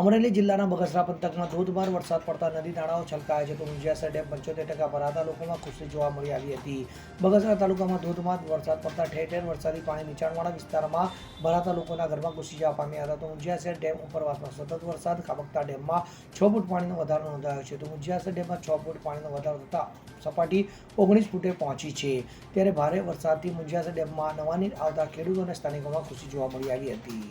અમરેલી જિલ્લાના બગસરા પંથકમાં ધોધમાર વરસાદ પડતા નદી નાળાઓ છલકાયા છે તો ઊંઝિયાસર ડેમ પંચોતેર ટકા ભરાતા લોકોમાં ખુશી જોવા મળી આવી હતી. બગસરા તાલુકામાં ધોધમાર વરસાદ પડતા ઠેર ઠેર વરસાદી પાણી નીચાણવાળા વિસ્તારમાં ભરાતા લોકોના ઘરમાં ઘૂસી જવા પામ્યા હતા. તો ઊંઝિયાસર ડેમ ઉપરવાસમાં સતત વરસાદ, ખાબકતા ડેમમાં છ ફૂટ પાણીનો વધારો નોંધાયો છે. તો ઊંઝિયાસર ડેમમાં છ ફૂટ પાણીનો વધારો થતાં સપાટી ઓગણીસ ફૂટે પહોંચી છે. ત્યારે ભારે વરસાદથી મુંજિયાસર ડેમમાં નવા નીર આવતા ખેડૂતો અને સ્થાનિકોમાં ખુશી જોવા મળી આવી હતી.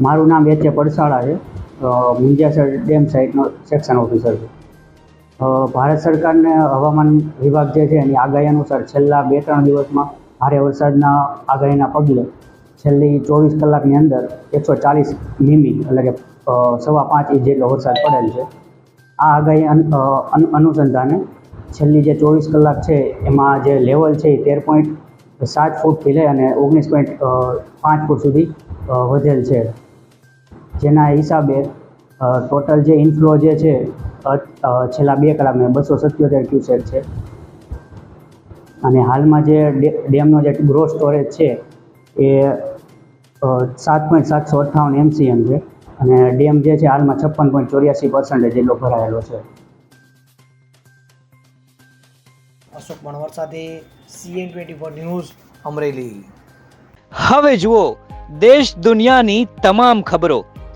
મારું નામ એચ એ પડસાળા છે. મુંજિયાસર ડેમ સાઇટનો સેક્શન ઓફિસર છું. ભારત સરકારને હવામાન વિભાગ જે છે એની આગાહી અનુસાર છેલ્લા બે ત્રણ દિવસમાં ભારે વરસાદના આગાહીના પગલે છેલ્લી ચોવીસ કલાકની અંદર એકસો ચાલીસ મીમી એટલે કે સવા પાંચ ઇંચ જેટલો વરસાદ પડેલ છે. આ આગાહી અન- અનુસંધાને છેલ્લી જે ચોવીસ કલાક છે એમાં જે લેવલ છે એ તેર પોઈન્ટ સાત ફૂટથી લઈ અને ઓગણીસ પોઈન્ટ પાંચ ફૂટ સુધી વધેલ છે. જેના હિસાબે ટોટલ જે ઇનફ્લો જે છે છેલ્લા બે કલાકમાં બસો સત્યોતેર ક્યુસેક છે. અને હાલમાં જે ડે- ડેમનો જે ગ્રો સ્ટોરેજ છે એ સાત પોઈન્ટ સાતસો અઠ્ઠાવન એમસીએમ છે. અને ડેમ જે છે હાલમાં છપ્પન પોઈન્ટ ચોર્યાસી પર્સન્ટેજ જેટલો ભરાયેલો છે. અશોક મણવર સાથે CN twenty four news Amreli. હવે જુઓ દેશ દુનિયાની તમામ ખબરો.